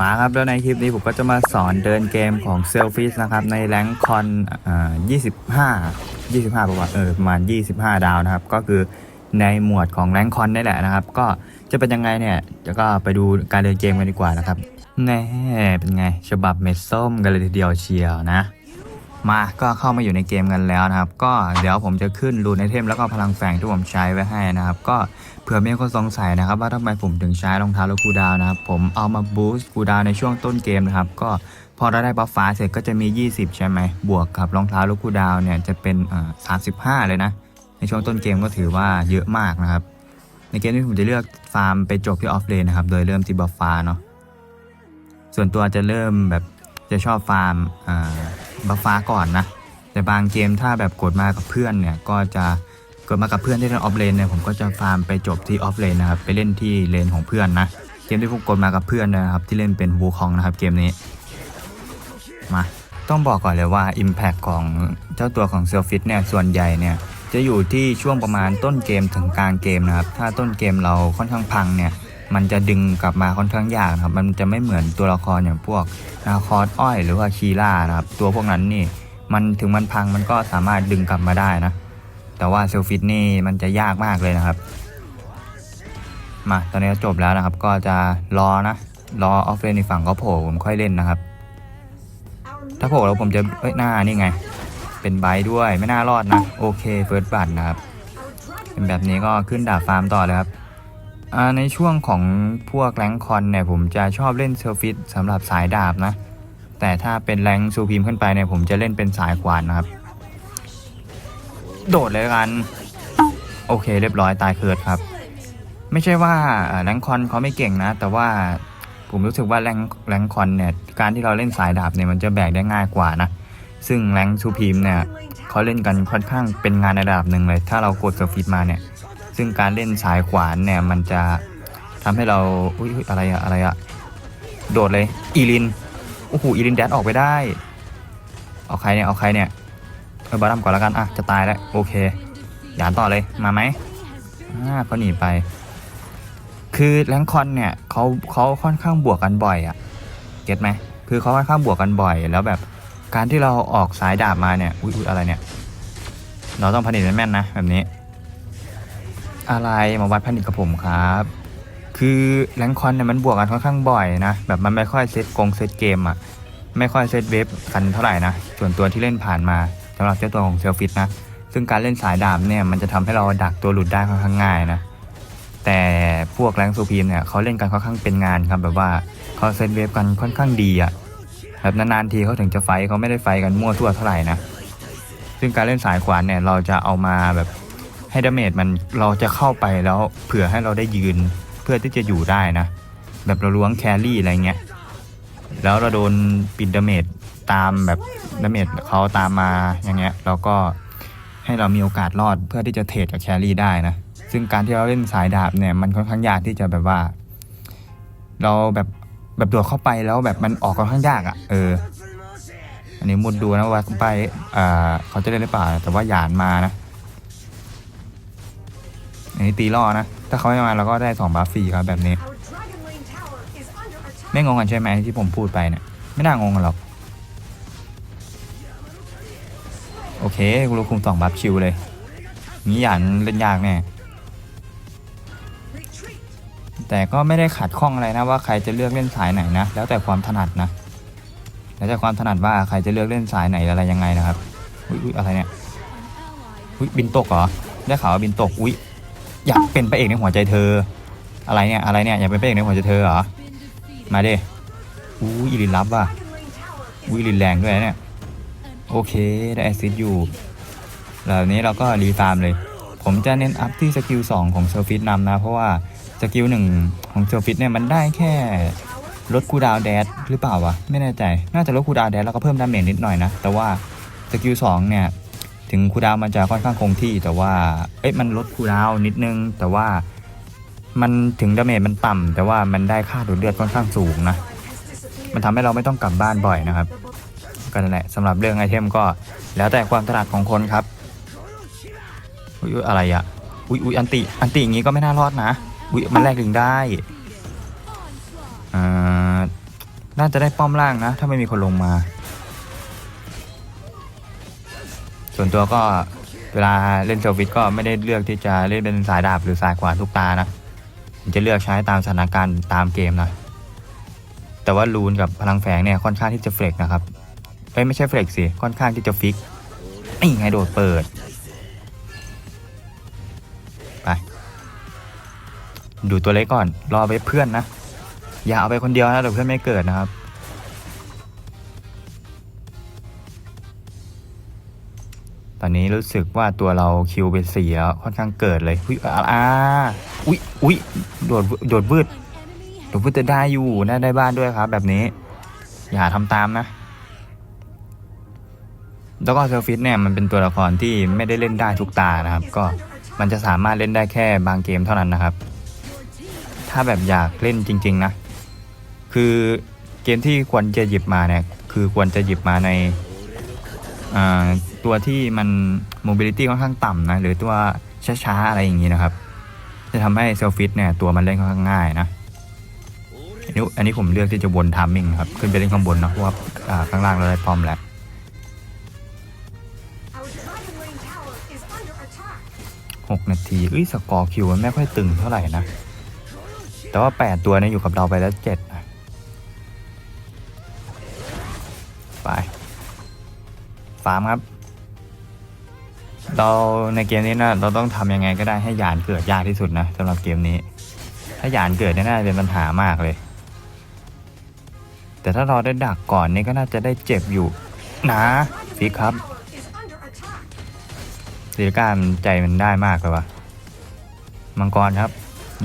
มาครับแล้วในคลิปนี้ผมก็จะมาสอนเดินเกมของเซลฟิชนะครับ ในแรงคอนอ่า25 25ประมาณเออประมาณ 25 ดาวนะครับ ก็คือในหมวดของแรงคอนนี่แหละนะครับ ก็จะเป็นยังไงเนี่ยจะก็ไปดูการเดินเกมกันดีกว่านะครับแน่เป็นไง ฉบับเม็ดส้มกันเลยทีเดียวเชียวนะ มาก็เข้ามาอยู่ในเกมกันแล้วนะครับ ก็เดี๋ยวผมจะขึ้นรูนไอเทมแล้วก็พลังแฝงที่ผมใช้ไว้ให้นะครับ ก็ เผื่อมีคนสงสัยนะครับว่าทำไมผมถึงใช้รองเท้าล้วคูดาวนะครับผมเอามาบูสต์คูดาวในช่วงต้นเกมนะครับก็พอเราได้บัฟฟ้าเสร็จก็จะมี 20 ใช่ไหมบวกกับรองเท้าล้วคูดาวเนี่ยจะเป็นอ่า35เลยนะ ในช่วงต้นเกมก็ถือว่าเยอะมากนะครับ ในเกมนี้ผมจะเลือกฟาร์มไปจบที่ออฟเลนนะครับโดยเริ่มที่บัฟฟ้าเนาะส่วนตัวจะเริ่มแบบจะชอบฟาร์มบัฟฟ้าก่อนนะแต่บางเกมถ้าแบบกดมากับเพื่อนเนี่ยก็จะ กดมากับเพื่อนที่เล่นออฟเลนเนี่ยผมก็จะฟาร์มไปจบที่ออฟเลนนะครับไปเล่นที่เลนของเพื่อนนะเกมที่ผมกดมากับเพื่อนนะครับที่เล่นเป็นวูคองนะครับเกมนี้มาต้องบอกก่อนเลยว่า Impact ของเจ้าตัวของเซลฟิตเนี่ยส่วนใหญ่เนี่ยจะอยู่ที่ช่วงประมาณต้นเกมถึงกลางเกมนะครับถ้าต้นเกมเราค่อนข้างพังเนี่ยมันจะดึงกลับมาค่อนข้างยากครับมันจะไม่เหมือนตัวละครอย่างพวกนาคอสอ้อยหรือว่าคีล่านะครับตัวพวกนั้นนี่มันถึงมันพังมันก็สามารถดึงกลับมาได้นะ แต่ว่าเซลฟิตนี่มันจะยากมากเลยนะครับ มาตอนนี้จบแล้วนะครับ ก็จะรอนะ รอออฟเลนในฝั่งเขาโผล่ผมค่อยเล่นนะครับ ถ้าโผล่แล้วผมจะเอ้ยหน้านี่ไง เป็นไบด้วยไม่น่ารอดนะ โอเคเฟิร์สบัตนะครับเป็นแบบนี้ก็ขึ้นดาบฟาร์มต่อเลยครับในช่วงของพวกแรงคอนเนี่ยผมจะชอบเล่นเซลฟิตสำหรับสายดาบนะ แต่ถ้าเป็นแรงซูพีมขึ้นไปเนี่ยผมจะเล่นเป็นสายขวานนะครับ โดดเลยกัน โอเค เรียบร้อยตายเคิร์ดครับ ไม่ใช่ว่าแรงคอนเขาไม่เก่งนะ แต่ว่าผมรู้สึกว่าแรงแรงคอนเนี่ย การที่เราเล่นสายดาบเนี่ยมันจะแบกได้ง่ายกว่านะ ซึ่งแรงซูพีมเนี่ยเขาเล่นกันค่อนข้างเป็นงานในระดับหนึ่งเลย ถ้าเรากดเซอร์ฟิตมาเนี่ย ซึ่งการเล่นสายขวานเนี่ยมันจะทำให้เราอุ้ยอะไรอะอะไรอะโดดเลยอีลินโอ้โหอีลินแดดออกไปได้ เอาใครเนี่ยเอาใครเนี่ย เออบารัมก่อนแล้วกัน อะ จะตายแล้ว โอเคหยานต่อเลย มาไหมอ่าเขาหนีไป คือแรงคอนเนี่ยเขาเขาค่อนข้างบวกกันบ่อยอะเก็ตไหม คือเขาค่อนข้างบวกกันบ่อย แล้วแบบการที่เราออกสายดาบมาเนี่ย อุ้ยอุ๊ยอะไรเนี่ย เราต้องผลิตแม่นๆนะแบบนี้ อะไรมาวัดผลิตกับผมครับ คือแรงคอนเนี่ยมันบวกกันค่อนข้างบ่อยนะ แบบมันไม่ค่อยเซตกงเซตเกมอะไม่ค่อยเซตเวฟกันเท่าไหร่นะ ส่วนตัวที่เล่นผ่านมา สำหรับเจ้าตัวของเซลฟิตนะ ซึ่งการเล่นสายดาบเนี่ยมันจะทำให้เราดักตัวหลุดได้ค่อนข้างง่ายนะ แต่พวกแรงซูพีมเนี่ยเขาเล่นกันค่อนข้างเป็นงานครับแบบว่าเขาเซตเวฟกันค่อนข้างดีอะแบบนานๆทีเขาถึงจะไฟเขาไม่ได้ไฟกันมั่วทั่วเท่าไหร่นะ ซึ่งการเล่นสายขวานเนี่ยเราจะเอามาแบบให้ดาเมจมันเราจะเข้าไปแล้วเผื่อให้เราได้ยืนเพื่อที่จะอยู่ได้นะ แบบเราล้วงแครี่อะไรเงี้ยแล้วเราโดนปิดดาเมจ ตามแบบดาเมจเขาตามมาอย่างเงี้ยเราก็ให้เรามีโอกาสรอดเพื่อที่จะเทรดกับแครี่ได้นะ ซึ่งการที่เราเล่นสายดาบเนี่ยมันค่อนข้างยากที่จะแบบว่า เราแบบแบบโดดเข้าไปแล้วแบบมันออกค่อนข้างยากอะ่ะเออ อันนี้มุดดูนะว่าไปอ่าเขาจะเล่นหรือเปล่าแต่ว่าหยานมานะอันนี้ตีล่อนะ ถ้าเขาไม่มาเราก็ได้สองบัฟฟรีครับแบบนี้ ไม่งงกันใช่ไหมที่ผมพูดไปเนี่ยไม่น่างงกันหรอก เคกูรู้คุมสองบัฟชิวเลยงี้หยานเล่นยากแน่แต่ก็ไม่ได้ขัดข้องอะไรนะว่าใครจะเลือกเล่นสายไหนนะ แล้วแต่ความถนัดนะแล้วแต่ความถนัดว่าใครจะเลือกเล่นสายไหนอะไรยังไงนะครับอุ้ยอะไรเนี่ยอุ้ยบินตกเหรอได้ข่าวว่าบินตกอุ้ยอยากเป็นพระเอกในหัวใจเธอ อะไรเนี่ยอะไรเนี่ยอยากเป็นพระเอกในหัวใจเธอเหรอมาดิอู้ยอีลินรับว่ะอุ้ยอีลินแรงด้วยนะเนี่ย โอเค ได้แอซิดอยู่แล้วนี้เราก็รีฟาร์มเลย ผมจะเน้นอัพที่สกิล2ของเซอร์ฟิตนำนะ เพราะว่าสกิลหนึ่งของเซอร์ฟิตเนี่ยมันได้แค่ลดคูดาวแดดหรือเปล่าวะไม่แน่ใจ น่าจะลดคูดาวแดดแล้วก็เพิ่มดาเมจนิดหน่อยนะ แต่ว่าสกิล2เนี่ย ถึงคูดาวมันจะค่อนข้างคงที่ แต่ว่าเอ๊ะมันลดคูดาวนิดนึง แต่ว่ามันถึงดาเมจมันต่ำแต่ว่ามันได้ค่าดูดเลือดค่อนข้างสูงนะ มันทำให้เราไม่ต้องกลับบ้านบ่อยนะครับ กันแหละสำหรับเรื่องไอเทมก็ แล้วแต่ความถนัดของคนครับอุ้ยอุ๊ยอะไรอะอุ้ยอุ้ยอันติอันติอย่างงี้ก็ไม่น่ารอดนะอุ้ยมันแลกลิงได้อ่าน่าจะได้ป้อมล่างนะ ถ้าไม่มีคนลงมา ส่วนตัวก็เวลาเล่นเซลฟิตก็ไม่ได้เลือกที่จะเล่นเป็นสายดาบหรือสายขวานทุกตานะผมจะเลือกใช้ตามสถานการณ์ตามเกมนะแต่ว่ารูนกับพลังแฝงเนี่ยค่อนข้างที่จะเฟลกนะครับ เอ้ยไม่ใช่เฟลกสิค่อนข้างที่จะฟิกนี่ไงโดดเปิด ไป ดูตัวเล็กก่อน รอไปเพื่อนนะ อย่าเอาไปคนเดียวนะเดี๋ยวเพื่อนไม่เกิดนะครับ ตอนนี้รู้สึกว่าตัวเราคิวไปสี่แล้วค่อนข้างเกิดเลยอุ้ยอ่าอุ้ยอุ้ยโดดโดดวืดโดดวืดจะได้อยู่น่าได้บ้านด้วยครับ แบบนี้ อย่าทำตามนะ แล้วก็เซอร์ฟิตเนี่ยมันเป็นตัวละครที่ไม่ได้เล่นได้ทุกตานะครับ ก็มันจะสามารถเล่นได้แค่บางเกมเท่านั้นนะครับ ถ้าแบบอยากเล่นจริง ๆนะ คือเกมที่ควรจะหยิบมาเนี่ยคือควรจะหยิบมาในตัวที่มัน mobility ค่อนข้างต่ำนะหรือตัวช้าๆอะไรอย่างนี้นะครับ จะทำให้เซลฟิตเนี่ยตัวมันเล่นค่อนข้างง่ายนะอันนี้อันนี้ผมเลือกที่จะวนทามมิ่งครับ ขึ้นไปเล่นข้างบนนะเพราะว่าอ่าข้างล่างเราได้พร้อมแล้ว 6 นาทีอุ้ยสกอร์คิวมันไม่ค่อยตึงเท่าไหร่นะ แต่ว่า 8 ตัวนี่อยู่กับเราไปแล้ว7นะไปฟาร์มครับ เราในเกมนี้นะเราต้องทำยังไงก็ได้ให้ยานเกิดยากที่สุดนะสำหรับเกมนี้ ถ้ายานเกิดน่าจะเป็นปัญหามากเลย แต่ถ้าเราได้ดักก่อนนี่ก็น่าจะได้เจ็บอยู่นะฟิกครับ ศิลการมันใจมันได้มากเลยวะมังกรครับ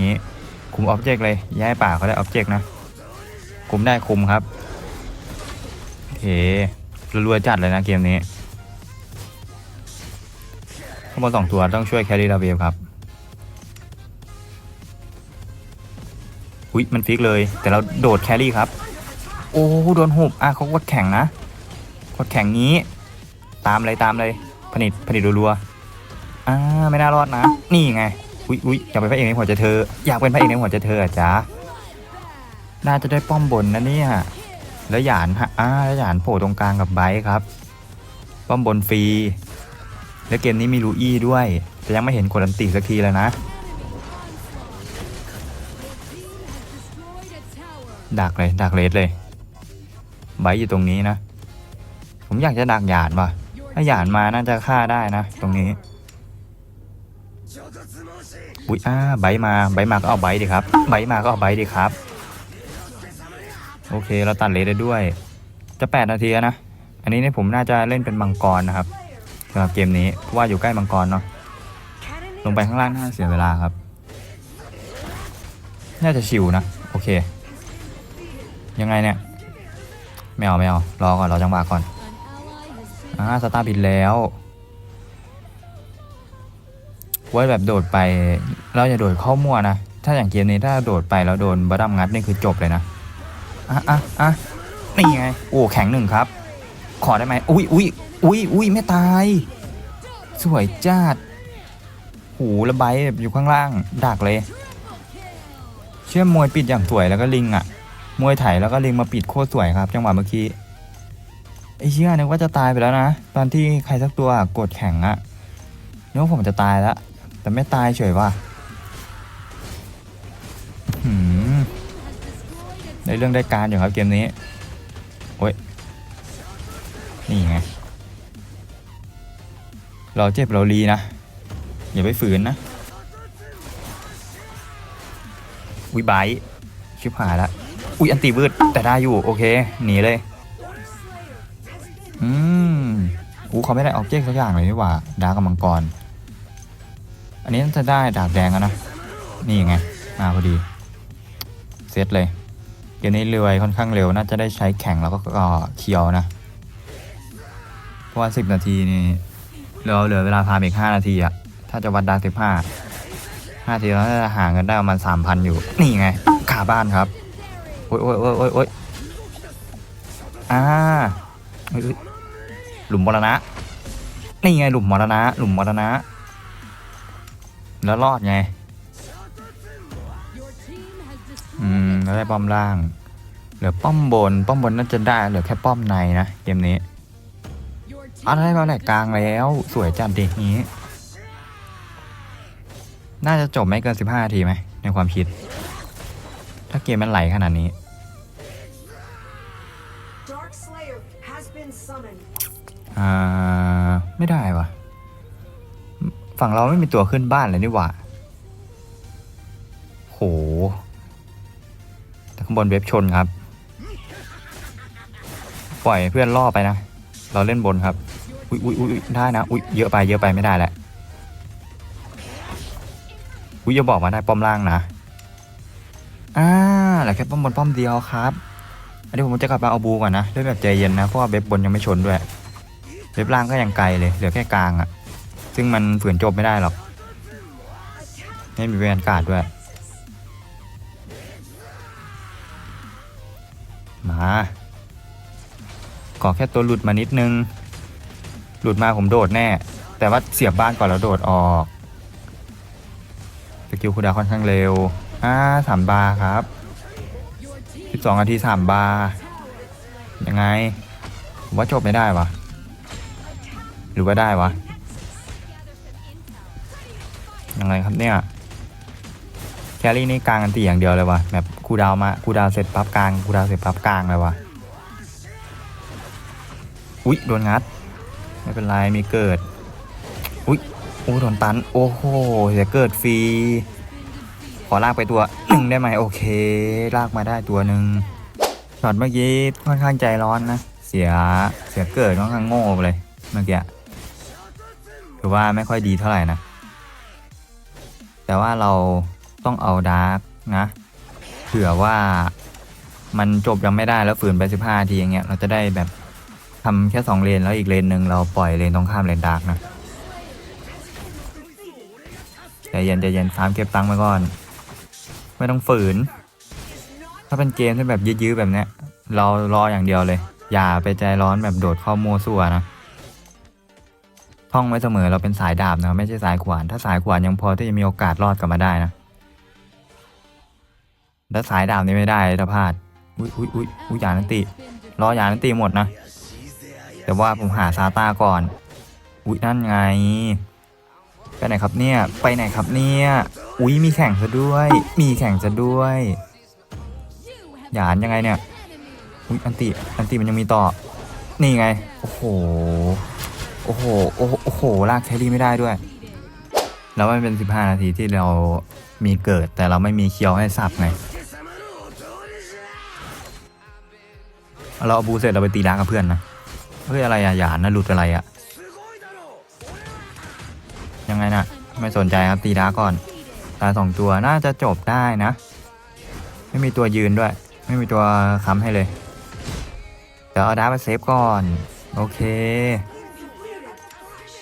งี้คุมออบเจกต์เลย ย้ายป่าเขาได้ออบเจกต์นะ คุมได้คุมครับเฮ้รัวๆจัดเลยนะเกมนี้ข้างบนสองตัวต้องช่วยแครี่ลาเวลครับอุ้ยมันฟิกเลย แต่เราโดดแครี่ครับ โอ้โดนหุบอะเขากดแข่งนะกดแข่งงี้ ตามเลยตามเลยผลิตผลิตรัวๆ อ่าไม่น่ารอดนะ นี่ไง อุ๊ยอุ๊ยอยากเป็นพระเอกในหัวใจเธอ อยากเป็นพระเอกในหัวใจเธออะจ๊ะน่าจะได้ป้อมบนนะเนี่ยแล้วหยานฮะอ่าแล้วหยานโผล่ตรงกลางกับไบร์ครับ ป้อมบนฟรี แล้วเกมนี้มีลูอี้ด้วย แต่ยังไม่เห็นกดอันติสักทีเลยนะ ดักเลย ดักเลสเลย ไบร์อยู่ตรงนี้นะ ผมอยากจะดักหยานว่ะ ถ้าหยานมาน่าจะฆ่าได้นะ ตรงนี้ อุ๊ยอ้าไบมาไบมาก็เอาไบดิครับไบมาก็เอาไบดิครับ โอเคเราตัดเลสได้ด้วย จะแปดนาทีนะ อันนี้เนี่ยผมน่าจะเล่นเป็นมังกรนะครับสำหรับเกมนี้เพราะว่าอยู่ใกล้มังกรเนาะลงไปข้างล่างน่าเสียเวลาครับ น่าจะชิวนะ โอเค ยังไงเนี่ย ไม่เอาไม่เอา รอก่อน รอจังหวะก่อนอ่าสตาร์บินแล้วว่าแบบโดดไป เราอย่าโดดเข้ามั่วนะ ถ้าอย่างเกมนี้ถ้าโดดไปแล้วโดนบัตดัมงัดนี่คือจบเลยนะ อะอะอะนี่ไง โอ้แข็งหนึ่งครับ ขอได้ไหมอุ้ยอุ้ยอุ้ยอุ้ยไม่ตาย สวยจัดหูระบายแบบอยู่ข้างล่าง ดักเลย เชื่อมมวยปิดอย่างสวยแล้วก็ลิงอะ มวยไถแล้วก็ลิงมาปิดโคตรสวยครับ จังหวะเมื่อกี้ไอ้เชี่ยนึกว่าจะตายไปแล้วนะ ตอนที่ใครสักตัวกดแข่งอะนึกว่าผมจะตายแล้ว แต่ไม่ตายเฉยว่ะ ได้เรื่องได้การอยู่ครับเกมนี้โอ้ยนี่ไงเราเจ็บเราลีนะ อย่าไปฝืนนะอุ้ยไบร์ทชิบหายละอุ้ยอันตีวืดแต่ได้อยู่ โอเคหนีเลยอืมอู้เขาไม่ได้ออบเจกต์สักอย่างเลยนี่หว่าดาร์กกับมังกร อันนี้น่าจะได้ดาบแดงแล้วนะ นี่ไงมาพอดี เซตเลย เกมนี้เร็วค่อนข้างเร็วน่าจะได้ใช้แข่งแล้วก็เคียวนะ เพราะว่าสิบนาทีนี่เราเหลือเวลาพามอีกห้านาทีอะถ้าจะวัดดาสิบห้าห้าทีเราจะห่างกันได้ประมาณสามพันอยู่ นี่ไงขาบ้านครับ โอ้ยโอ้ยโอ้ยโอ้ยโอ้ยอ่าหลุมมรณะ นี่ไงหลุมมรณะ หลุมมรณะ แล้วรอดไง อืมแล้วได้บอมล่าง เหลือป้อมบน ป้อมบนน่าจะได้ เหลือแค่ป้อมในนะเกมนี้ Your team อะไรมาแหลกลางแล้ว สวยจัดดินี้ น่าจะจบไม่เกิน 15นาทีไหมในความคิด ถ้าเกมมันไหลขนาดนี้ อ่า ไม่ได้วะฝั่งเราไม่มีตัวขึ้นบ้านเลยนี่หว่าโห บนเว็บชนครับ ปล่อยเพื่อนล่อไปนะ เราเล่นบนครับ อุ้ยอุ้ยอุ้ยได้นะ อุ้ยเยอะไปเยอะไปไม่ได้แหละอุ้ยอย่าบอกมาได้ป้อมล่างนะ อ่าเหลือแค่ป้อมบนป้อมเดียวครับ อันนี้ผมจะกลับมาเอาบูก่อนนะด้วยแบบใจเย็นนะ เพราะว่าเว็บบนยังไม่ชนด้วย เว็บล่างก็ยังไกลเลย เหลือแค่กลางอะซึ่งมันฝืนจบไม่ได้หรอก ไม่มีแวนการ์ดด้วย มาขอแค่ตัวหลุดมานิดนึง หลุดมาผมโดดแน่ แต่ว่าเสียบบ้านก่อนแล้วโดดออกสกิลคูดาค่อนข้างเร็วอ่าสามบาครับ your team สิบองนาทีสามบาร์ยังไงว่าจบไม่ได้วะหรือว่าได้วะยังไงครับเนี่ย แครี่นี่กลางกันตีอย่างเดียวเลยวะแบบคูดาวมาคูดาวเสร็จปั๊บกลางคูดาวเสร็จปั๊บกลางเลยวะอุ๊ยโดนงัด ไม่เป็นไรมีเกิด อุ๊ยโอ้โดนตัน โอ้โหเสียเกิดฟรี ขอลากไปตัวหนึ่งได้ไหมโอเค ลากมาได้ตัวหนึ่งช็อตเมื่อกี้ค่อนข้างใจร้อนนะ เสียเสียเกิดค่อนข้างโง่ไปเลยเมื่อกี้ถือว่าไม่ค่อยดีเท่าไหร่นะ แต่ว่าเรา ต้องเอาดาร์กนะเผื่อว่ามันจบยังไม่ได้แล้วฝืนไปสิบห้าทีอย่างเงี้ยเราจะได้แบบทำแค่สองเลนแล้วอีกเลนหนึ่งเราปล่อยเลนตรงข้ามเลนดาร์กนะใจเย็นใจเย็นฟาร์มเก็บตังค์ไว้ก่อน ไม่ต้องฝืน ถ้าเป็นเกมที่แบบยื้อๆแบบเนี้ย เรารออย่างเดียวเลย อย่าไปใจร้อนแบบโดดเข้ามัวซั่วนะท่องไว้เสมอเราเป็นสายดาบนะไม่ใช่สายขวาน ถ้าสายขวานยังพอที่จะมีโอกาสรอดกลับมาได้นะ ถ้าสายดาบนี่ไม่ได้ถ้าพลาด อุ้ยอุ้ยอุ้ยอุ้ยยานันติ รอยานันติหมดนะ แต่ว่าผมหาซาต้าก่อน อุ้ยนั่นไง ไปไหนครับเนี่ย ไปไหนครับเนี่ย อุ้ยมีแข่งซะด้วย มีแข่งซะด้วยหยานยังไงเนี่ย อุ้ยอันติ อันติมันยังมีต่อ นี่ไง โอ้โห โอ้โห โอ้โหโอ้โห ลากแครี่ไม่ได้ด้วย แล้วมันเป็น 15 นาทีที่เรามีเกิดแต่เราไม่มีเคียวให้สับไง เราเอาบูเสร็จเราไปตีดาร์กับเพื่อนนะเฮ้ยอะไรอะหยานนะหลุดอะไรอะยังไงนะไม่สนใจครับตีดาร์ก่อนตายสองตัวน่าจะจบได้นะ ไม่มีตัวยืนด้วย ไม่มีตัวค้ำให้เลยเดี๋ยวเอาดาร์ไปเซฟก่อน โอเค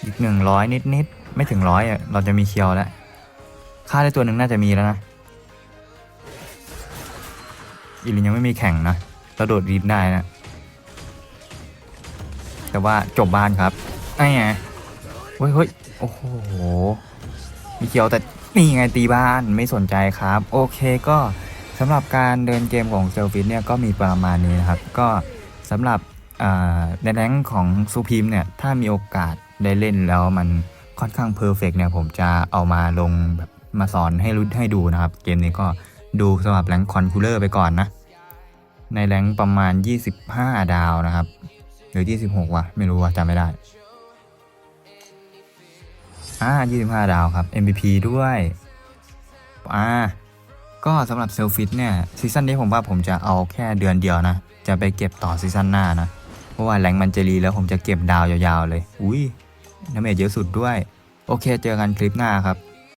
อีกหนึ่งร้อยนิดนิดๆไม่ถึงร้อยอะเราจะมีเคียวแล้วค่าได้ตัวหนึ่งน่าจะมีแล้วนะอีลินยังไม่มีแข่งนะ เราโดดรีบได้นะ แต่ว่าจบบ้านครับไอ้ไงเฮ้ยเฮ้ยโอ้โหมีเคียวแต่นี่ไงตีบ้านไม่สนใจครับ โอเคก็สำหรับการเดินเกมของเซลฟิตเนี่ยก็มีประมาณนี้นะครับ ก็สำหรับในแรงของซูพิมเนี่ยถ้ามีโอกาสได้เล่นแล้วมันค่อนข้างเพอร์เฟกเนี่ยผมจะเอามาลงแบบมาสอนให้รู้ให้ดูนะครับ เกมนี้ก็ดูสำหรับแรงคอนคูลเลอร์ไปก่อนนะ ในแรงประมาณ 25 ดาวนะครับ หรือ 26วะไม่รู้ว่าจำไม่ได้อ่า25 ดาวครับ MVP ด้วยอ่าก็สำหรับเซลฟิตเนี่ยซีซั่นนี้ผมว่าผมจะเอาแค่เดือนเดียวนะ จะไปเก็บต่อซีซั่นหน้านะ เพราะว่าแรงมันจะรีแล้วผมจะเก็บดาวยาวๆเลย อุ้ยน้ำเมจเยอะสุดด้วย โอเคเจอกันคลิปหน้าครับ